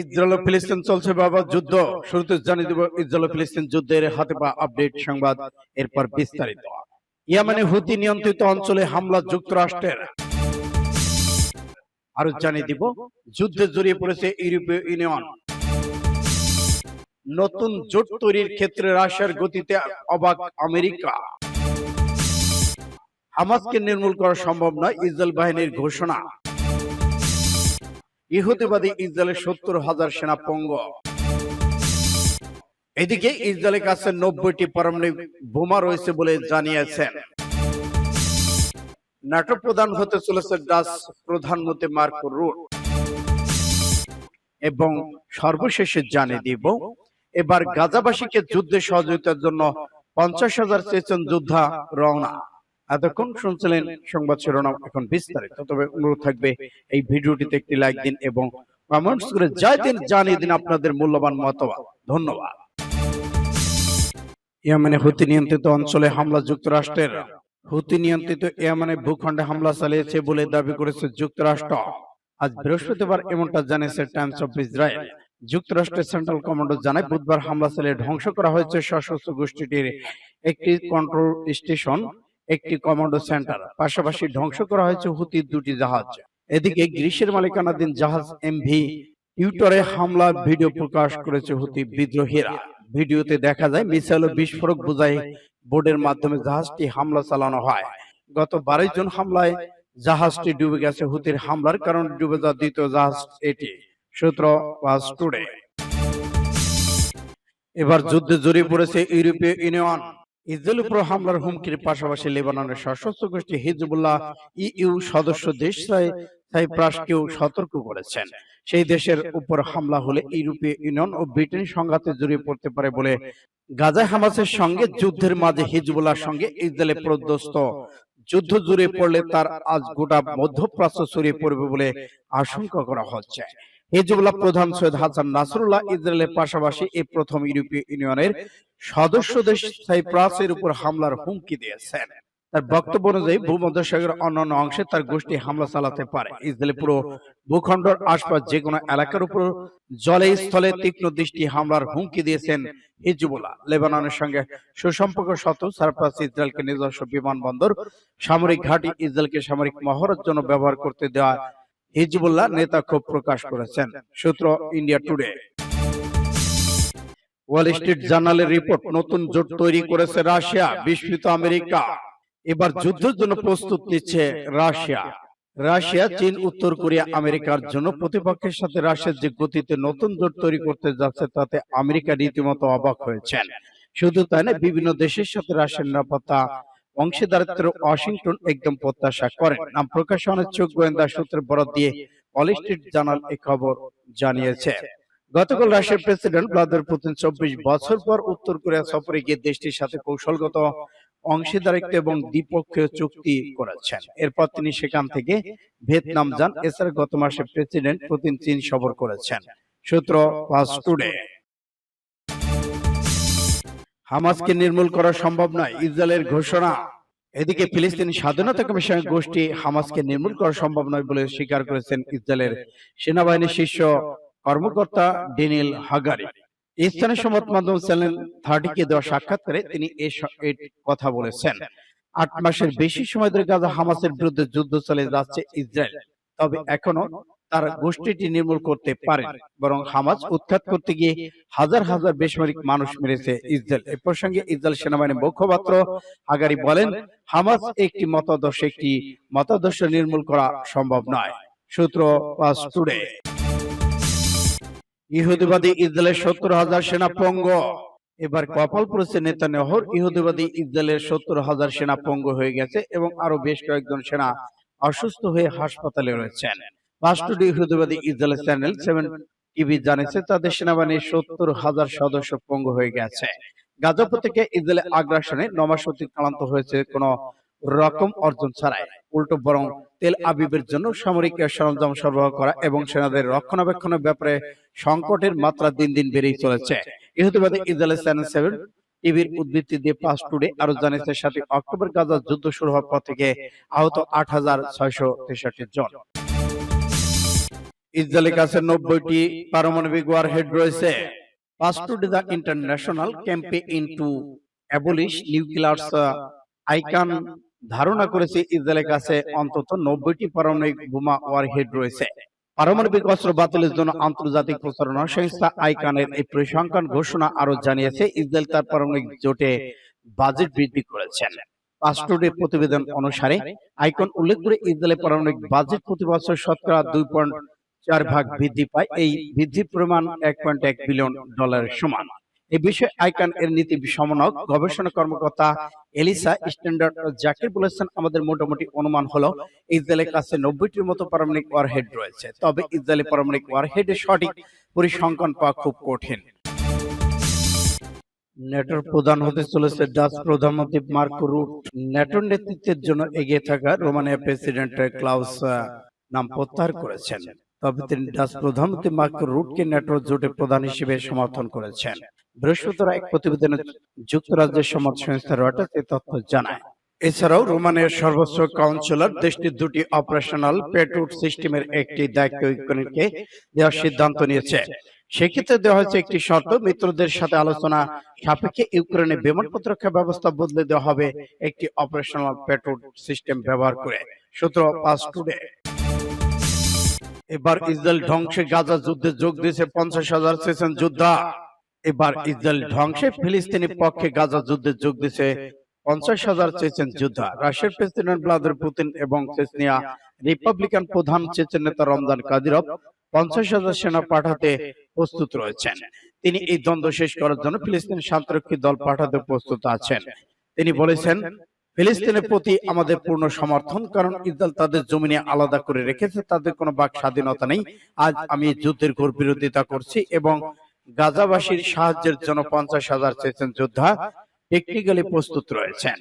Israel ও ফিলিস্তিন চলছে বাবা যুদ্ধ। শুরুতে জানিয়ে দেব, ইসরায়েল ও ফিলিস্তিন যুদ্ধের হাতে পা আপডেট সংবাদ, এরপর বিস্তারিত। ইয়ামানে হুতি নিয়ন্ত্রিত অঞ্চলে হামলা যুক্তরাষ্ট্রের। আরও জানিয়ে দিব, যুদ্ধে জড়িয়ে পড়েছে ইউরোপীয় ইউনিয়ন। নতুন জোট তৈরির ক্ষেত্রে রাশিয়ার গতিতে অবাক আমেরিকা। হামাসকে নির্মূল করা সম্ভব নয়, ইসরায়েল বাহিনীর ঘোষণা। ইহুদিবাদী ইসরায়েলের সত্তর হাজার সেনা পঙ্গ। এদিকে ইসরায়েলের কাছে নব্বইটি পারমাণবিক বোমা রয়েছে বলে জানিয়েছেন। নাটো প্রধান হতে চলেছে ডাচ প্রধানমন্ত্রী মার্ক রুট। এবং সর্বশেষে জানিয়ে দিব, এবার গাজাবাসীকে যুদ্ধে সহযোগিতার জন্য পঞ্চাশ হাজার চেতন যোদ্ধা রওনা। এতক্ষণ শুনছিলেন সংবাদ শিরোনাম এখন বিস্তারিত। তবে অনুরোধ থাকবে এই ভিডিওটিতে একটি লাইক দিন এবং কমেন্টস করে যাই দিন জানিয়ে দিন আপনাদের মূল্যবান মতবাদ ধন্যবাদ। ইয়েমেনে হুতি নিয়ন্ত্রিত অঞ্চলে হামলা যুক্তরাষ্ট্রের হুতি নিয়ন্ত্রিত ইয়েমেনে ভূখণ্ডে হামলা চালিয়েছে বলে দাবি করেছে যুক্তরাষ্ট্র। আজ বৃহস্পতিবার এমনটা জানিয়েছে টাইমস অফ ইসরায়েল। যুক্তরাষ্ট্রের সেন্ট্রাল কমান্ডো জানায় বুধবার হামলা চালিয়ে ধ্বংস করা হয়েছে সশস্ত্র গোষ্ঠীটির একটি কন্ট্রোল স্টেশন। একটি কমান্ডো সেন্টার, পাশাপাশি ধ্বংস করা হয়েছে হুতির দুটি জাহাজ। এদিকে গ্রিসের মালিকানাধীন জাহাজ এমভি, ইউটরে হামলা ভিডিও প্রকাশ করেছে হুতি বিদ্রোহীরা। ভিডিওতে দেখা যায় মিসাইল ও বিস্ফোরক বোঝাই বোর্ডের মাধ্যমে জাহাজটি হামলা চালানো হয়। গত বারোই জন হামলায় জাহাজটি ডুবে গেছে হুতির হামলার কারণে ডুবে যাওয়া দ্বিতীয় জাহাজ এটি, সূত্র ওয়াজ টুডে এবার যুদ্ধে জড়িয়ে পড়েছে ইউরোপীয় ইউনিয়ন। ইসরায়েল উপর হামলার হুমকির পাশাপাশি লেবাননের সশস্ত্র গোষ্ঠী হিজবুল্লাহ ইইউ সদস্য দেশ সাইপ্রাসকেও সতর্ক করেছেন। সেই দেশের উপর হামলা হলে ইউরোপীয় ইউনিয়ন ও ব্রিটেন সংঘাতে জড়িয়ে পড়তে পারে বলে গাজায় হামাসের সঙ্গে যুদ্ধের মাঝে হিজবুল্লাহর সঙ্গে ইসরায়েলে প্রদস্ত যুদ্ধ জুড়ে পড়লে তার আজ গোটা মধ্যপ্রাচ্য ছড়িয়ে পড়বে বলে আশঙ্কা করা হচ্ছে। হিজবুল্লাহ প্রধান সৈয়দ হাসান নাসরুল্লাহ ইসরায়েলের পাশাপাশি এই প্রথম ইউরোপীয় ইউনিয়নের সদস্য দেশ সাইপ্রাসের উপর হামলার হুমকি দিয়েছেন। তার বক্তব্য অনুযায়ী ভূমধ্যসাগরের অন্যান্য অংশে তার গোষ্ঠী হামলা চালাতে পারে। ইসরায়েল পুরো ভূখণ্ডের আশপাশ যে কোনো এলাকার উপর জলে স্থলে তীক্ষ্ণ দৃষ্টি হামলার হুমকি দিয়েছেন হিজবুল্লাহ। লেবাননের সঙ্গে সুসম্পর্ক সত্ত্বেও সারপ্রাস ইসরায়েলকে নিজস্ব বিমানবন্দর সামরিক ঘাঁটি ইসরায়েলকে সামরিক মহড়ার জন্য ব্যবহার করতে দেওয়া হিজবুল্লাহ নেতা ক্ষোভ প্রকাশ করেছেন, সূত্র ইন্ডিয়া টুডে। ওয়াল স্ট্রিট জার্নালের রিপোর্ট, নতুন জোট তৈরি করেছে রাশিয়া বিস্মিত আমেরিকা। এবার যুদ্ধের জন্য প্রস্তুত নিচ্ছে রাশিয়া। রাশিয়া, চীন, উত্তর কোরিয়া আমেরিকার জন্য প্রতিপক্ষের সাথে রাশিয়ার যে গতিতে নতুন জোট তৈরি করতে যাচ্ছে, তাতে আমেরিকা রীতিমতো অবাক হয়েছেন। শুধু তাই না বিভিন্ন দেশের সাথে রাশিয়ার নিরাপত্তা অংশীদারিত্বের ওয়াশিংটন একদম প্রত্যাশা করেন। নাম প্রকাশে অনিচ্ছুক গোয়েন্দা সূত্রে বরাদ দিয়ে ওয়াল স্ট্রিট জার্নাল এই খবর জানিয়েছে। গতকাল রাশিয়ার প্রেসিডেন্ট ভ্লাদিমির পুতিন চব্বিশ বছর পর উত্তর কোরিয়া সফরে গিয়ে দেশটির সাথে কৌশলগত অংশীদারিত্ব এবং দ্বিপক্ষীয় চুক্তি করেছেন। এরপর তিনি সেখান থেকে ভিয়েতনাম যান। এছাড়া গত মাসে প্রেসিডেন্ট পুতিন চীন সফর করেছেন। সূত্র ফাস্ট টুডে। হামাসকে নির্মূল করা সম্ভব নয় ইসরায়েলের ঘোষণা। এদিকে ফিলিস্তিনি স্বাধীনতা কমিশন গোষ্ঠী হামাসকে নির্মূল করা সম্ভব নয় বলে স্বীকার করেছেন ইসরায়েলের সেনাবাহিনীর শীর্ষ কর্মকর্তা ডেনিল হাগারি। স্থানীয় সংবাদ মাধ্যম চ্যানেল থার্টিকে দেওয়া সাক্ষাৎকারে তিনি এ কথা বলেছেন। আট মাসের বেশি সময় ধরে গাজা হামাসের বিরুদ্ধে যুদ্ধ চালিয়ে যাচ্ছে ইসরায়েল। তবে এখনও তার গোষ্ঠীটি নির্মূল করতে পারেন বরং হামাস উৎখাত করতে গিয়ে হাজার হাজার বেসামরিক মানুষ মেরেছে ইসরায়েল। এ প্রসঙ্গে ইসরায়েল সেনাবাহিনীর মুখপাত্র হাগারি বলেন হামাস একটি মতাদর্শ একটি মতাদর্শ নির্মূল করা সম্ভব নয়। সূত্র পাস টুডে। ইহুদিবাদী ইসরায়েলের সত্তর হাজার সেনা পঙ্গ এবার কপাল পড়েছে নেহর ইহুদিবাদী ইসরায়েলের সত্তর হাজার সেনা পঙ্গ হয়ে গেছে এবং আরও বেশ কয়েকজন সেনা অসুস্থ হয়ে হাসপাতালে রয়েছেন চ্যানেল সেভেন টিভি জানিয়েছে, তাদের সেনাবাহিনীর সত্তর হাজার সদস্য পঙ্গু হয়ে গেছে। আগ্রাসনে নমাস অতিক্রান্ত হয়েছে রকম অর্জন ছাড়াই। উল্টো বরং তেল আবিবের জন্য সামরিক সরঞ্জাম সরবরাহ করা এবং সেনাদের রক্ষণাবেক্ষণের ব্যাপারে সংকটের মাত্রা দিন দিন বেড়েই চলেছে। ইহুদিবাদী ইসরায়েল চ্যানেল সেভেন টিভির উদ্ধৃতি দিয়ে পাস টুডে আরও জানিয়েছে, সাতই অক্টোবর গাজা যুদ্ধ শুরু হওয়ার পর থেকে আহত আট হাজার ছয়শো তেষট্টি জন। ইসরায়েলের কাছে নব্বইটি পারমাণবিক ওয়ারহেড রয়েছে। Pass to the international campaign to abolish nuclears ICAN ধারণা করেছে ইসরায়েলের কাছে অন্তত নব্বইটি পারমাণবিক বোমা ওয়ারহেড রয়েছে। পারমাণবিক অস্ত্র বাতিলের জন্য আন্তর্জাতিক প্রচারণা সংস্থা আইকানের এই পরিসংখ্যান ঘোষণা আরও জানিয়েছে ইসরায়েল তার পারমাণবিক জোটে বাজেট বৃদ্ধি করেছেন। পাসপোর্টের প্রতিবেদন অনুসারে আইকন উল্লেখ করে ইসরায়েলের পারমাণবিক বাজেট প্রতি বছর শতকরা দুই পয়েন্ট চার ভাগ বৃদ্ধি পায়। এই বৃদ্ধির প্রমাণ এক পয়েন্ট এক বিলিয়ন ডলারের সমান। এই বিষয়ে আইকান এর নীতি সমন্বয়ক গবেষণা কর্মকর্তা এলিসা স্ট্যান্ডার্ড জাকির বলেছেন আমাদের মোটামুটি অনুমান হলো ইসরায়েলের কাছে নব্বইটির মতো পারমাণবিক ওয়ারহেড রয়েছে। তবে ইসরায়েলের পারমাণবিক ওয়ারহেডের সঠিক পরিসংখ্যান পাওয়া খুব কঠিন। নেটোর প্রধান হতে চলেছে ডাচ প্রধানমন্ত্রী মার্কো রুট। নেটোর নেতৃত্বের জন্য এগিয়ে থাকা রোমানিয়া প্রেসিডেন্ট ক্লাউস নাম প্রত্যাহার করেছেন। তবে তিনি ডাচ প্রধানমন্ত্রী মার্কো রুটকে নেটোর জোটের প্রধান হিসেবে সমর্থন করেছেন। বৃহস্পতিবার এক প্রতিবেদনে যুক্তরাজ্যের সমাজ সংস্থা রয়টার্স এই তথ্য জানায়। এছাড়াও সর্বোচ্চ কাউন্সিলর দেশটির দুটি অপারেশনাল পেট্রোল সিস্টেমের একটি দায়িত্ব ইউক্রেনকে দেওয়ার সিদ্ধান্ত নিয়েছে। সেক্ষেত্রে দেওয়া হয়েছে একটি শর্ত, মিত্রদের সাথে আলোচনা সাপেক্ষে ইউক্রেনে বিমান প্রতিরক্ষা ব্যবস্থা বদলে দেওয়া হবে একটি অপারেশনাল পেট্রোল সিস্টেম ব্যবহার করে। সূত্র পাস টুডে। এবার ইসরায়েল ধ্বংসে গাজা যুদ্ধে যোগ দিয়েছে পঞ্চাশ হাজার সেশন যোদ্ধা। এবার ইসরায়েল ধ্বংসে ফিলিস্তিনি পক্ষে গাজা যুদ্ধে যোগ দিয়েছে পঞ্চাশ হাজার চেচেন যোদ্ধা। রাশিয়ার প্রেসিডেন্ট ভ্লাদিমির পুতিন এবং চেচনিয়া রিপাবলিকান প্রধান চেচেন নেতা রমজান কাদিরভ পঞ্চাশ হাজার সেনা পাঠাতে প্রস্তুত রয়েছেন। তিনি এই দ্বন্দ্ব শেষ করার জন্য ফিলিস্তিন শান্তিরক্ষী দল পাঠাতে প্রস্তুত আছেন। তিনি বলেছেন ফিলিস্তিনের প্রতি আমাদের পূর্ণ সমর্থন কারণ ইসরায়েল তাদের জমিনে আলাদা করে রেখেছে তাদের কোনো বাক স্বাধীনতা নেই। আজ আমি যুদ্ধের ঘোর বিরোধিতা করছি এবং গাজাবাসীর সাহায্যের জন্য পঞ্চাশ হাজার চেচেন যোদ্ধা টেকনিক্যালি প্রস্তুত রয়েছেন।